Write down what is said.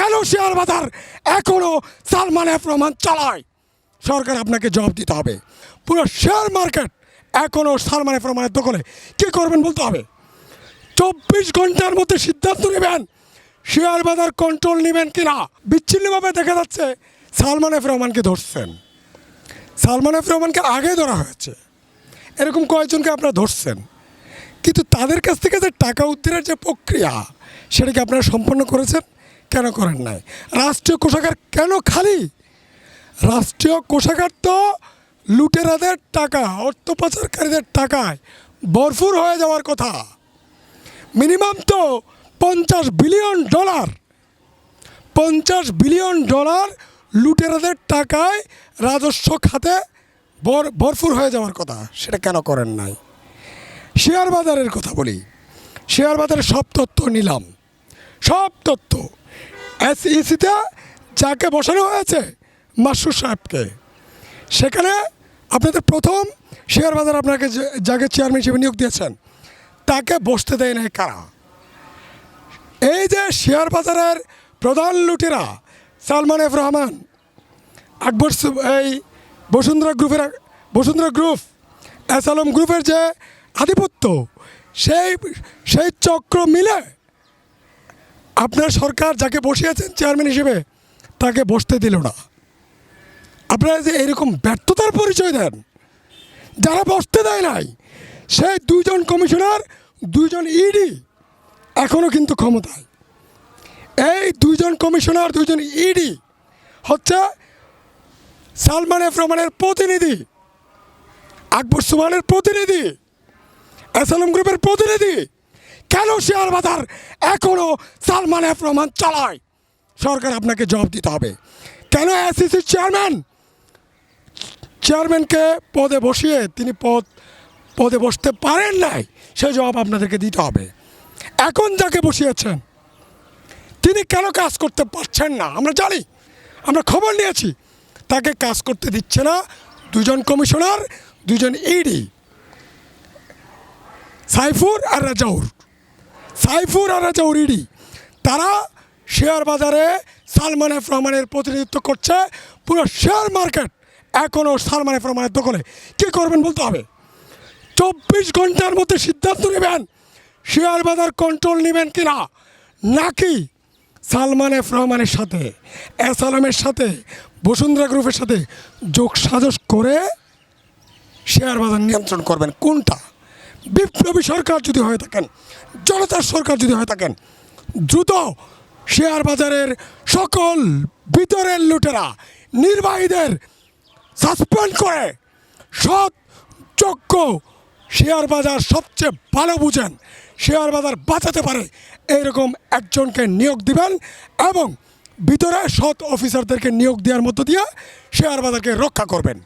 কেন শেয়ার বাজার এখনও সালমান এফ রহমান চালায়? সরকার আপনাকে জবাব দিতে হবে। পুরো শেয়ার মার্কেট এখনও সালমান এফ রহমানের দখলে। কী করবেন বলতে হবে? চব্বিশ ঘণ্টার মধ্যে সিদ্ধান্ত নেবেন শেয়ার বাজার কন্ট্রোল নেবেন কিনা? বিচ্ছিন্নভাবে দেখা যাচ্ছে সালমান এফ রহমানকে ধরছেন। সালমান এফ রহমানকে আগে ধরা হয়েছে। এরকম কয়েকজনকে আপনারা ধরছেন। কিন্তু তাদের কাছ থেকে যে টাকা উদ্ধারের যে প্রক্রিয়া সেটাকে আপনারা সম্পন্ন করেছেন? কেন করেন নাই? রাষ্ট্রীয় কোষাগার কেন খালি? রাষ্ট্রীয় কোষাগার তো লুটেরাদের টাকা, অর্থ পাচারকারীদের টাকায় ভরপুর হয়ে যাওয়ার কথা। মিনিমাম তো পঞ্চাশ বিলিয়ন ডলার, পঞ্চাশ বিলিয়ন ডলার লুটেরাদের টাকায় রাজস্ব খাতে ভর, ভরপুর হয়ে যাওয়ার কথা। সেটা কেন করেন নাই? শেয়ার বাজারের কথা বলি। শেয়ার বাজারের সব তথ্য নিলাম। সব তথ্য। এসইসিতে যাকে বসানো হয়েছে, মাসুর সাহেবকে। সেখানে আপনাদের প্রথম শেয়ার বাজার আপনাকে যাকে চেয়ারম্যান হিসেবে নিয়োগ দিয়েছেন, তাকে বসতে দেয় নাই কারা? এই যে শেয়ার বাজারের প্রধান লুটেরা, সালমান এফ রহমান, আকবর এই বসুন্ধরা গ্রুপের, বসুন্ধরা গ্রুপ, এস আলম গ্রুপের যে আধিপত্য, সেই সেই চক্র মিলে আপনার সরকার যাকে বসিয়েছেন চেয়ারম্যান হিসেবে, তাকে বসতে দিল না। আপনারা যে এরকম ব্যর্থতার পরিচয় দেন, যারা বসতে দেয় নাই, সেই দুইজন কমিশনার, দুইজন ইডি এখনও কিন্তু ক্ষমতায়। এই দুইজন কমিশনার, দুইজন ইডি হচ্ছে সালমান এফ রহমানের প্রতিনিধি, আকবর সুমানের প্রতিনিধি এসালম গ্রুপের প্রতিনিধি কেন শেয়ার বাজার এখনও সালমান এফ রহমান চালায়? সরকার আপনাকে জবাব দিতে হবে। কেন এসিসির চেয়ারম্যান? চেয়ারম্যানকে পদে বসিয়ে তিনি পদ, পদে বসতে পারেন নাই, সে জবাব আপনাদেরকে দিতে হবে। এখন যাকে বসিয়েছেন, তিনি কেন কাজ করতে পারছেন না? আমরা জানি, আমরা খবর নিয়েছি। তাকে কাজ করতে দিচ্ছে না দুজন কমিশনার, দুজন ইডি সাইফুর আর রাজাউর। সাইফুর আর ইডি তারা শেয়ার বাজারে সালমান এফ রহমানের প্রতিনিধিত্ব করছে। পুরো শেয়ার মার্কেট এখনও সালমান এফ রহমানের দখলে। কী করবেন বলতে হবে? চব্বিশ ঘণ্টার মধ্যে সিদ্ধান্ত নেবেন শেয়ার বাজার কন্ট্রোল নেবেন কিনা? নাকি সালমান এফ রহমানের সাথে, এস আলমের সাথে, বসুন্ধরা গ্রুপের সাথে যোগ সাজস করে শেয়ার বাজার নিয়ন্ত্রণ করবেন? কোনটা? বিপ্লবী সরকার যদি হয়ে থাকেন, জনতার সরকার যদি হয়ে থাকেন, দ্রুত শেয়ার বাজারের সকল ভিতরের লুটেরা, নির্বাহীদের সাসপেন্ড করে সৎ, যোগ্য শেয়ার বাজার সবচেয়ে ভালো বুঝেন, শেয়ার বাজার বাঁচাতে পারে, এইরকম একজনকে নিয়োগ দিবেন এবং ভিতরে সৎ অফিসারদেরকে নিয়োগ দেওয়ার মধ্য দিয়ে শেয়ার বাজারকে রক্ষা করবেন।